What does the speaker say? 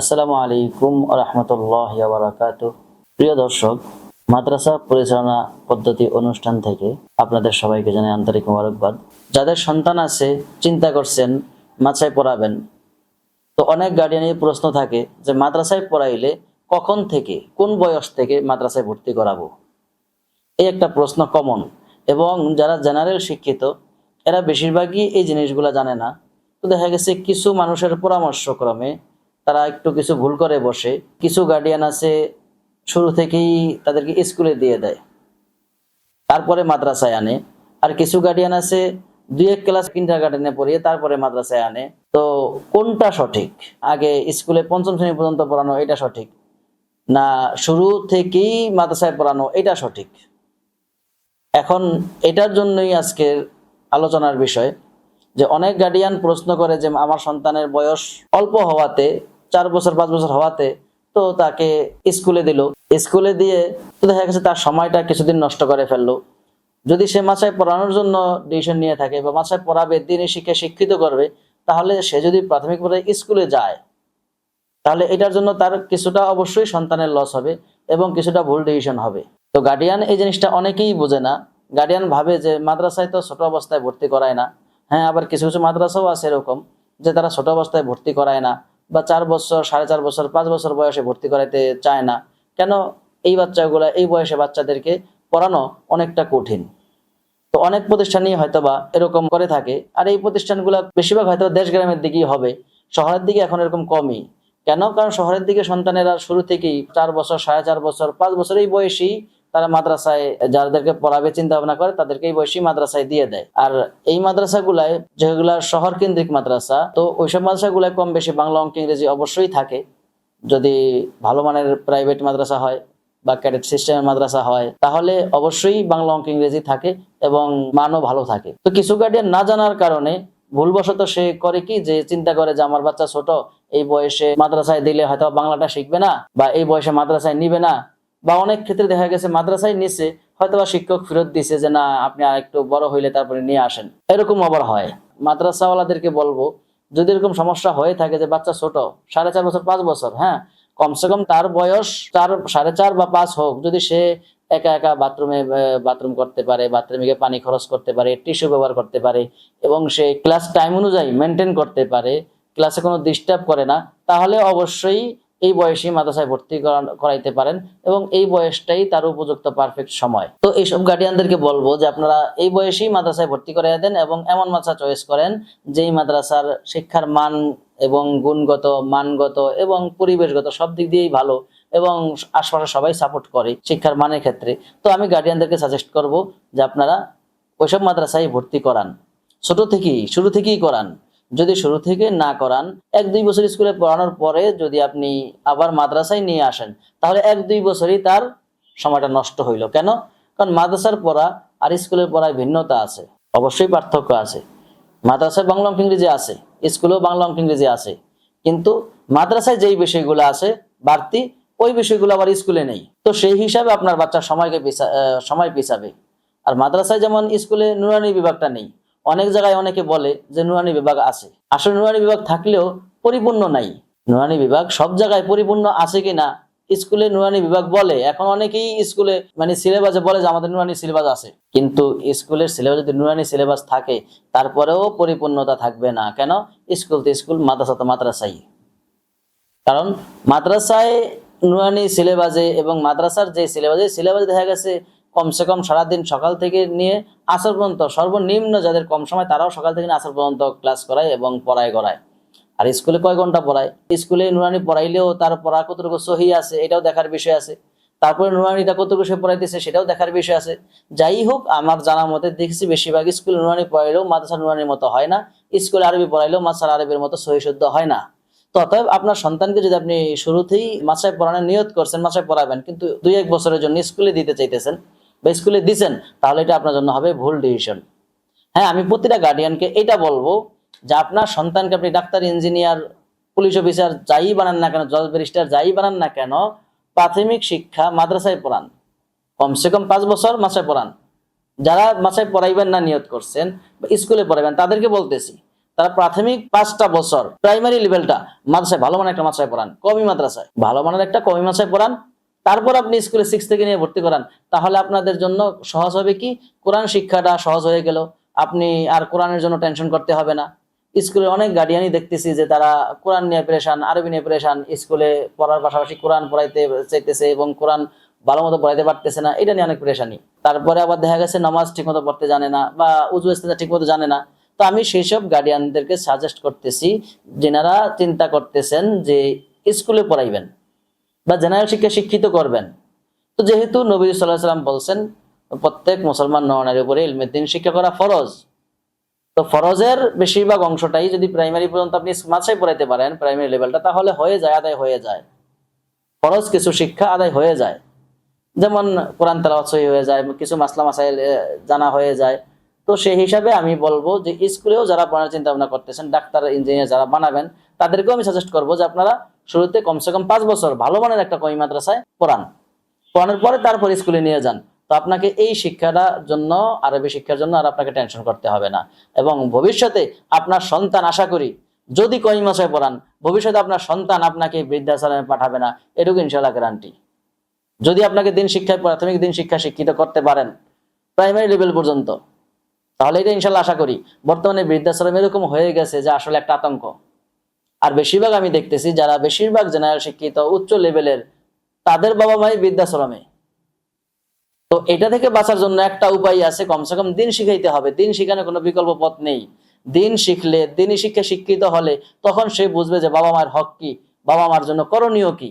আসসালামু আলাইকুম রহমতুল্লাহ বারাকাত প্রিয় দর্শক, মাদ্রাসা পরিচালনা পদ্ধতি অনুষ্ঠান থেকে আপনাদের সবাইকে জানাই আন্তরিক মোবারকবাদ। যাদের সন্তান আছে, চিন্তা করছেন মাদ্রাসায় পড়াবেন। তো অনেক গার্ডিয়ানের প্রশ্ন থাকে যে, মাদ্রাসায় পড়াইলে কখন থেকে, কোন বয়স থেকে মাদ্রাসায় ভর্তি করাবো? এই একটা প্রশ্ন কমন এবং যারা জেনারেল শিক্ষিত, এরা বেশিরভাগই এই জিনিসগুলো জানে না। তো দেখা গেছে, কিছু মানুষের পরামর্শক্রমে তারা একটু কিছু ভুল করে বসে। কিছু গার্ডিয়ান আছে, শুরু থেকেই তাদেরকে স্কুলে দিয়ে দেয়। তারপরে মাদ্রাসায় আনে। আর কিছু গার্ডিয়ান আছে দুই এক ক্লাস কিন্ডার গার্ডেনে পড়িয়ে তারপরে মাদ্রাসায় আনে। তো কোনটা সঠিক? আগে স্কুলে পঞ্চম শ্রেণি পর্যন্ত পড়ানো এটা সঠিক? না, শুরু থেকেই মাদ্রাসায় পড়ানো এটা সঠিক? এখন এটার জন্যই আজকের আলোচনার বিষয় যে অনেক গার্ডিয়ান প্রশ্ন করে যে, আমার সন্তানের বয়স অল্প হওয়াতে চার বছর, পাঁচ বছর হওয়াতে তো তাকে স্কুলে দিল। স্কুলে দিয়ে তো দেখা গেছে তার সময়টা কিছুদিন নষ্ট করে ফেলল। যদি সে মাসায় পড়ানোর জন্য ডিসিশন নিয়ে থাকে বা মাসায় পড়াবে, দিনে শিখে শিক্ষিত করবে, তাহলে সে যদি প্রাথমিক পর্যায়ে স্কুলে যায়, তাহলে এটার জন্য তার কিছুটা অবশ্যই সন্তানের লস হবে এবং কিছুটা ভুল ডিসিশন হবে। তো গার্ডিয়ান এই জিনিসটা অনেকেই বোঝে না। গার্ডিয়ান ভাবে যে মাদ্রাসায় তো ছোট অবস্থায় ভর্তি করায় না। হ্যাঁ আবার কিছু কিছু মাদ্রাসাও আছে এরকম যে তারা ছোট অবস্থায় ভর্তি করায় না। বা চার বছর, সাড়ে চার বছর, পাঁচ বছর বয়সে ভর্তি করাইতে চায় না, কেন এই বাচ্চাগুলা, এই বয়সে বাচ্চাদেরকে পড়ানো অনেকটা কঠিন? তো অনেক প্রতিষ্ঠানই হয়তোবা এরকম করে থাকে, আর এই প্রতিষ্ঠানগুলো বেশিরভাগ হয়তো দেশ গ্রামের দিকেই হবে, শহরের দিকে এখন এরকম কমই। কেন? কারণ শহরের দিকে সন্তানেরা শুরু থেকেই চার বছর, সাড়ে চার বছর, পাঁচ বছর এই বয়সেই তারা মাদ্রাসায়, যাদেরকে পড়াবে চিন্তা ভাবনা করে তাদেরকে এই বয়সী মাদ্রাসায় দিয়ে দেয়। আর এই মাদ্রাসাগুলায়, যেগুলা শহর কেন্দ্রিক মাদ্রাসা, তো ওইসব মাদ্রাসাগুলায় কম বেশি বাংলা, অঙ্ক, ইংরেজি অবশ্যই থাকে। যদি ভালো মানের প্রাইভেট মাদ্রাসা হয় বা ক্যাডেট সিস্টেমের মাদ্রাসা হয়, তাহলে অবশ্যই বাংলা, অঙ্ক, ইংরেজি থাকে এবং মানও ভালো থাকে। তো কিছু গার্ডিয়ান না জানার কারণে ভুলবশত সে করে কি যে, চিন্তা করে যে, আমার বাচ্চা ছোট, এই বয়সে মাদ্রাসায় দিলে হয়তো বাংলাটা শিখবে না বা এই বয়সে মাদ্রাসায় নিবে না। বা অনেক ক্ষেত্রে দেখা গেছে মাদ্রাসায় নিচে হয়তো বা শিক্ষক ফেরত দিছে যে, না, আপনি আর একটু বড় হইলে তারপরে নিয়ে আসেন। এরকম আবার হয়। মাদ্রাসাওয়ালাদেরকে বলব, যদি এরকম সমস্যা হয়ে থাকে যে, বাচ্চা ছোট, সাড়ে চার বছর, পাঁচ বছর হ্যাঁ কমসে কম তার বয়স চার, সাড়ে চার বা পাঁচ হোক, যদি সে একা একা বাথরুমে বাথরুম করতে পারে, বাথরুমে গিয়ে পানি খরচ করতে পারে, টিস্যু ব্যবহার করতে পারে এবং সে ক্লাস টাইম অনুযায়ী মেনটেন করতে পারে, ক্লাসে কোনো ডিস্টার্ব করে না, তাহলে অবশ্যই এই বয়সেই মাদ্রাসায় ভর্তি করা- করাইতে পারেন এবং এই বয়সটাই তার উপযুক্ত পারফেক্ট সময়। তো এইসব গার্ডিয়ানদেরকে বলব যে আপনারা এই বয়সেই মাদ্রাসায় ভর্তি করাইয়া দেন এবং এমন মাদ্রাসা চয়েস করেন যেই মাদ্রাসার শিক্ষার মান এবং গুণগত, মানগত এবং পরিবেশগত সব দিক দিয়েই ভালো এবং আশপাশে সবাই সাপোর্ট করে শিক্ষার মানের ক্ষেত্রে। তো আমি গার্ডিয়ানদেরকে সাজেস্ট করব যে আপনারা ওইসব মাদ্রাসায় ভর্তি করান। ছোট থেকেই, শুরু থেকেই করান। যদি শুরু থেকে না করান, এক দুই বছর স্কুলে পড়ানোর পরে যদি আপনি আবার মাদ্রাসায় নিয়ে আসেন, তাহলে এক দুই বছরই তার সময়টা নষ্ট হইল। কেন? কারণ মাদ্রাসার পড়া আর স্কুলের পড়ায় ভিন্নতা আছে, অবশ্যই পার্থক্য আছে। মাদ্রাসায় বাংলা অঙ্ক ইংরেজি আছে, স্কুলেও বাংলা অঙ্ক ইংরেজি আছে। কিন্তু মাদ্রাসায় যেই বিষয়গুলো আছে, বাড়তি, ওই বিষয়গুলো আবার স্কুলে নেই। তো সেই হিসাবে আপনার বাচ্চার সময়কে সময় পিছাবে। আর মাদ্রাসায় যেমন স্কুলে নুরানি বিভাগটা নেই অনেক জায়গায় অনেকে বলে যে নুরানি বিভাগ আছে। আসলে নুরানি বিভাগ থাকলেও পরিপূর্ণ নাই। নুরানি বিভাগ সব জায়গায় পরিপূর্ণ আছে কি না স্কুলে নুরানি বিভাগ বলে, এখন অনেকেই স্কুলে মানে সিলেবাসে বলে যে আমাদের নুরানি সিলেবাস আছে। কিন্তু স্কুলের সিলেবাস যদি নুরানি সিলেবাস থাকে, তারপরেও পরিপূর্ণতা থাকবে না। কেন? স্কুল তো স্কুল, মাদ্রাসা তো মাদ্রাসাই। কারণ মাদ্রাসায় নুরানি সিলেবাসে এবং মাদ্রাসার যে সিলেবাসে সিলেবাসে দেখা গেছে কমসে কম সারাদিন সকাল থেকে নিয়ে আসর পর্যন্ত, সর্বনিম্ন যাদের কম সময় তারাও সকাল থেকে আসর পর্যন্ত ক্লাস করায় এবং পড়ায় করায় আর স্কুলে কয় ঘণ্টা পড়ায়? স্কুলে নুরানি পড়াইলেও তার পড়া কতটুকু সহি আছে এটাও দেখার বিষয় আছে। তারপরে নুরানিটা কতটুকু সে পড়াইতেছে সেটাও দেখার বিষয় আছে। যাই হোক, আমার জানা মতে দেখছি বেশিরভাগ স্কুলে নুরানি পড়াইলেও মাদ্রাসা নুরানির মতো হয় না, স্কুলে আরবি পড়াইলেও মাদ্রাসার আরবির মতো সহি শুদ্ধ হয় না। অতএব আপনার সন্তানকে যদি আপনি শুরুতেই মাসায় পড়ানোর নিয়ত করছেন মাসায় পড়াবেন, কিন্তু দুই এক বছরের জন্য স্কুলে দিতে চাইতেছেন বা স্কুলে দিছেন, তাহলে এটা আপনার জন্য হবে ভুল ডিসিশন হ্যাঁ আমি প্রতিটা গার্ডিয়ানকে এটা বলব যে আপনার সন্তানকে আপনি ডাক্তার ইঞ্জিনিয়ার পুলিশ অফিসার যাই বানান না কেন, জজ ব্যারিস্টার যাই বানান না কেন, প্রাথমিক শিক্ষা মাদ্রাসায় পড়ান। কমসে কম পাঁচ বছর মাসায় পড়ান। যারা মাসায় পড়াইবেন না, নিয়ত করছেন, বা স্কুলে পড়াইবেন, তাদেরকে বলতেছি, তারা প্রাথমিক পাঁচটা বছর প্রাইমারি লেভেলটা মাদ্রাসায়, ভালো মানের একটা মাদ্রাসায় পড়ান, কমি মাদ্রাসায়। ভালো মানের একটা কমি মাদ্রাসায় পড়ান তারপর আপনি স্কুলে সিক্স থেকে নিয়ে ভর্তি করান, তাহলে আপনাদের জন্য সহজ হবে কি? কোরআন শিক্ষাটা সহজ হয়ে গেল। আপনি আর কোরআনের জন্য টেনশন করতে হবে না। স্কুলে অনেক গার্ডিয়ানই দেখতেছি যে তারা কোরআন নিয়ে প্রেশান আরবি নিয়ে প্রেশান স্কুলে পড়ার পাশাপাশি কোরআন পড়াইতে চাইতেছে এবং কোরআন ভালো মতো পড়াইতে পারতেছে না, এটা নিয়ে অনেক প্রেশানি তারপরে আবার দেখা গেছে নামাজ ঠিকমতো পড়তে জানে না বা উজু ইস্তেজা ঠিকমতো জানে না। তো আমি সেই সব গার্ডিয়ানদেরকে সাজেস্ট করতেছি, যেনারা চিন্তা করতেছেন যে স্কুলে পড়াইবেন। বা জেনারেল শিক্ষা শিক্ষিত করবেন। তো যেহেতু নবী সাল্লাহ সাল্লাম বলছেন, প্রত্যেক মুসলমান নরনারীর উপরে ইলমের দিন শিক্ষা করা ফরজ। তো ফরজের বেশিরভাগ অংশটাই যদি প্রাইমারি পর্যন্ত আপনি মাছাই পড়াইতে পারেন প্রাইমারি লেভেলটা তাহলে হয়ে যায়, আদায় হয়ে যায়। ফরজ কিছু শিক্ষা আদায় হয়ে যায়। যেমন কোরআন সহি হয়ে যায়, কিছু মাসলা মাসাইল জানা হয়ে যায়। তো সেই হিসাবে আমি বলব যে স্কুলেও যারা পড়ার চিন্তা ভাবনা করতেছেন, ডাক্তার ইঞ্জিনিয়ার যারা বানাবেন, তাদেরকেও আমি সাজেস্ট করব যে আপনারা শুরুতে কমসে কম পাঁচ বছর ভালো মানের একটা কমি মাদ্রাসায় পড়ান। পড়ানোর পরে তারপর স্কুলে নিয়ে যান। তো আপনাকে এই শিক্ষাটা জন্য, আরবি শিক্ষার জন্য আর আপনাকে টেনশন করতে হবে না। এবং ভবিষ্যতে আপনার সন্তান, আশা করি, যদি কমি মাসায় পড়ান, ভবিষ্যতে আপনার সন্তান আপনাকে বৃদ্ধাশ্রমে পাঠাবে না, এটুকু ইনশাল্লাহ গ্যারান্টি যদি আপনাকে দিন শিক্ষায় প্রাথমিক দিন শিক্ষা শিক্ষিত করতে পারেন? প্রাইমারি লেভেল পর্যন্ত। তাহলে এটা ইনশাল্লাহ আশা করি। বর্তমানে বৃদ্ধাশ্রম এরকম হয়ে গেছে যে আসলে একটা আতঙ্ক। আর বেশিরভাগ আমি দেখতেছি যারা বেশিরভাগ জেনারেল শিক্ষিত, উচ্চ লেভেলের তাদের বাবা মাই বৃদ্ধাশ্রমে। তো এটা থেকে বাঁচার জন্য একটা উপায় আছে, কমসে কম দিন শিখাইতে হবে। দিন শিখানোর কোনো বিকল্প পথ নেই। দিন শিখলে, দিনই শিক্ষা শিক্ষিত হলে তখন সে বুঝবে যে বাবা মার হক কি বাবা মার জন্য করণীয় কি।